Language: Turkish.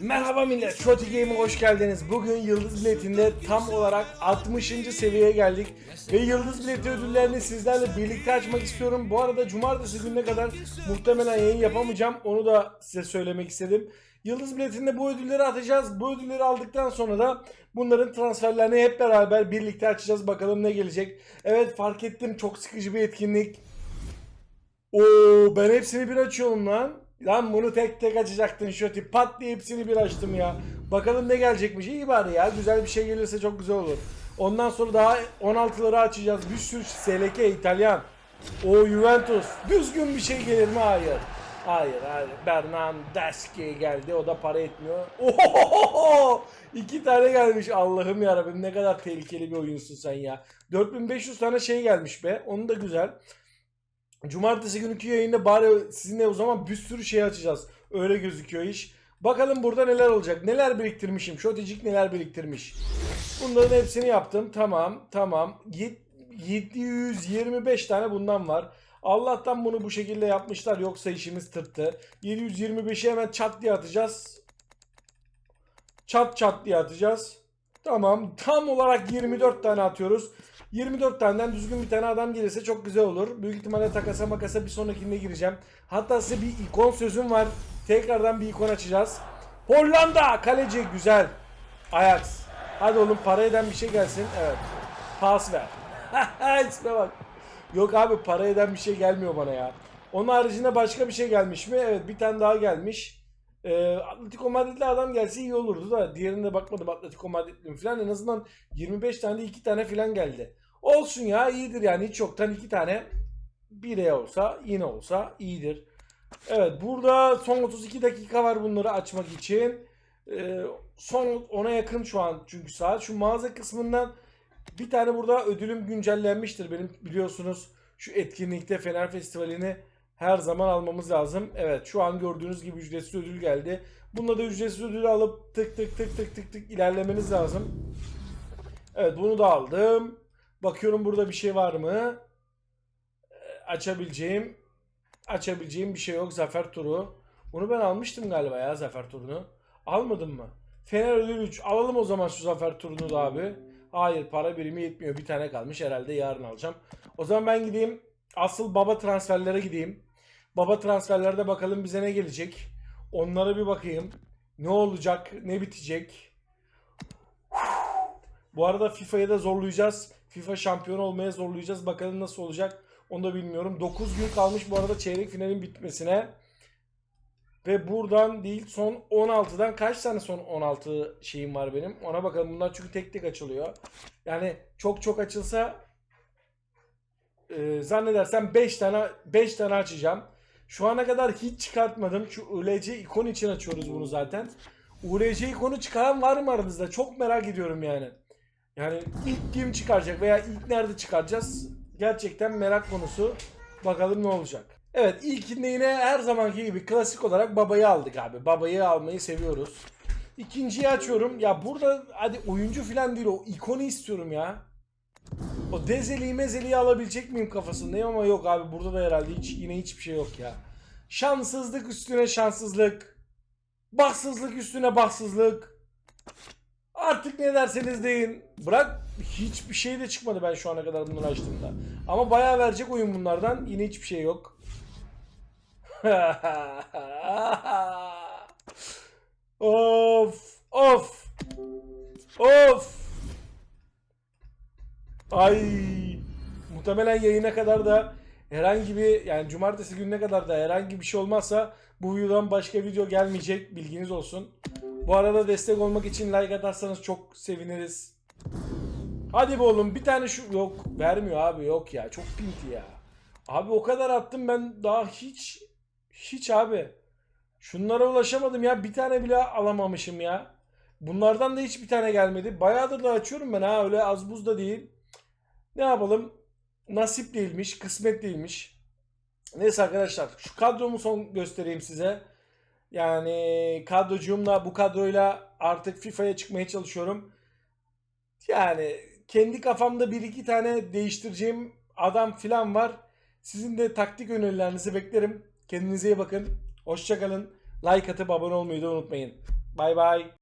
Merhaba millet, Shorty Game'e hoş geldiniz. Bugün Yıldız Bilet'inde tam olarak 60. seviyeye geldik. Ve Yıldız Bileti ödüllerini sizlerle birlikte açmak istiyorum. Bu arada cumartesi gününe kadar muhtemelen yayın yapamayacağım. Onu da size söylemek istedim. Yıldız Bilet'inde bu ödülleri atacağız. Bu ödülleri aldıktan sonra da bunların transferlerini hep beraber birlikte açacağız. Bakalım ne gelecek. Evet fark ettim çok sıkıcı bir etkinlik. Oo ben hepsini bir açıyorum lan. Lan bunu tek tek açacaktın şöti. Pat diye hepsini bir açtım ya. Bakalım ne gelecekmiş. İyi bari ya. Güzel bir şey gelirse çok güzel olur. Ondan sonra daha 16'ları açacağız. Bir sürü SLK İtalyan. O Juventus. Düzgün bir şey gelir mi? Hayır. Hayır hayır. Bernardeschi geldi. O da para etmiyor. Ohohoho! İki tane gelmiş. Allah'ım yarabbim ne kadar tehlikeli bir oyunsun sen ya. 4500 tane şey gelmiş be. Onu da güzel. Cumartesi günkü yayında bari sizinle o zaman bir sürü şey açacağız. Öyle gözüküyor iş. Bakalım burada neler olacak. Neler biriktirmişim. Şoticik neler biriktirmiş. Bunların hepsini yaptım. Tamam. Tamam. Yet- 725 tane bundan var. Allah'tan bunu bu şekilde yapmışlar. Yoksa işimiz tırttı. 725'i hemen çat diye atacağız. Çat çat diye atacağız. Tamam. Tam olarak 24 tane atıyoruz. 24 taneden düzgün bir tane adam gelirse çok güzel olur. Büyük ihtimalle takasa makasa bir sonrakinde gireceğim. Hatta size bir ikon sözüm var. Tekrardan bir ikon açacağız. Hollanda kaleci güzel. Ajax. Hadi oğlum para eden bir şey gelsin. Evet. Pas ver. İsme bak. Yok abi para eden bir şey gelmiyor bana ya. Onun haricinde başka bir şey gelmiş mi? Evet bir tane daha gelmiş. Ee, Atletico Madrid'li adam gelse iyi olurdu da diğerine bakmadım Atletico Madrid'li falan en azından 25 tane de 2 tane falan geldi. Olsun ya iyidir yani hiç yoktan 2 tane 1'e olsa yine olsa iyidir. Evet burada son 32 dakika var bunları açmak için. Ee, son ona yakın şu an çünkü saat. Şu mağaza kısmından bir tane burada ödülüm güncellenmiştir benim biliyorsunuz. Şu etkinlikte Fener Festivali'ni her zaman almamız lazım. Evet şu an gördüğünüz gibi ücretsiz ödül geldi. Bunda da ücretsiz ödülü alıp tık tık tık tık tık tık ilerlemeniz lazım. Evet bunu da aldım. Bakıyorum burada bir şey var mı? Ee, Açabileceğim açabileceğim bir şey yok. Zafer turu. Bunu ben almıştım galiba ya zafer turunu. Almadım mı? Fener ödül 3. Alalım o zaman şu zafer turunu da abi. Hayır para birimi yetmiyor. Bir tane kalmış. Herhalde yarın alacağım. O zaman ben gideyim. Asıl baba transferlere gideyim. Baba transferlerde bakalım bize ne gelecek. Onlara bir bakayım. Ne olacak? Ne bitecek? Bu arada FIFA'yı da zorlayacağız. FIFA şampiyon olmaya zorlayacağız. Bakalım nasıl olacak. Onu da bilmiyorum. 9 gün kalmış bu arada çeyrek finalin bitmesine. Ve buradan değil son 16'dan kaç tane son 16 şeyim var benim. Ona bakalım. Bunlar çünkü tek tek açılıyor. Yani çok çok açılsa e, zannedersem 5 tane 5 tane açacağım. Şu ana kadar hiç çıkartmadım. Şu ULC ikon için açıyoruz bunu zaten. ULC ikonu çıkaran var mı aranızda? Çok merak ediyorum yani. Yani ilk kim çıkaracak veya ilk nerede çıkaracağız? Gerçekten merak konusu. Bakalım ne olacak. Evet ilkinde yine her zamanki gibi klasik olarak babayı aldık abi. Babayı almayı seviyoruz. İkinciyi açıyorum. Ya burada hadi oyuncu falan değil o ikonu istiyorum ya. O dezeliği mezeliği alabilecek miyim kafasındayım ama yok abi burada da herhalde hiç, yine hiçbir şey yok ya. Şanssızlık üstüne şanssızlık. Bahtsızlık üstüne bahtsızlık. Artık ne derseniz deyin. Bırak hiçbir şey de çıkmadı ben şu ana kadar bunları açtığımda. Ama bayağı verecek oyun bunlardan. Yine hiçbir şey yok. of of of Ay muhtemelen yayına kadar da herhangi bir yani cumartesi gününe kadar da herhangi bir şey olmazsa bu videodan başka video gelmeyecek bilginiz olsun. Bu arada destek olmak için like atarsanız çok seviniriz. Hadi be oğlum bir tane şu yok vermiyor abi yok ya çok pinti ya. Abi o kadar attım ben daha hiç hiç abi. Şunlara ulaşamadım ya bir tane bile alamamışım ya. Bunlardan da hiç bir tane gelmedi. Bayağıdır da açıyorum ben ha öyle az buz da değil. Ne yapalım? Nasip değilmiş, kısmet değilmiş. Neyse arkadaşlar şu kadromu son göstereyim size. Yani kadrocuğumla bu kadroyla artık FIFA'ya çıkmaya çalışıyorum. Yani kendi kafamda bir iki tane değiştireceğim adam filan var. Sizin de taktik önerilerinizi beklerim. Kendinize iyi bakın. Hoşçakalın. Like atıp abone olmayı da unutmayın. Bay bay.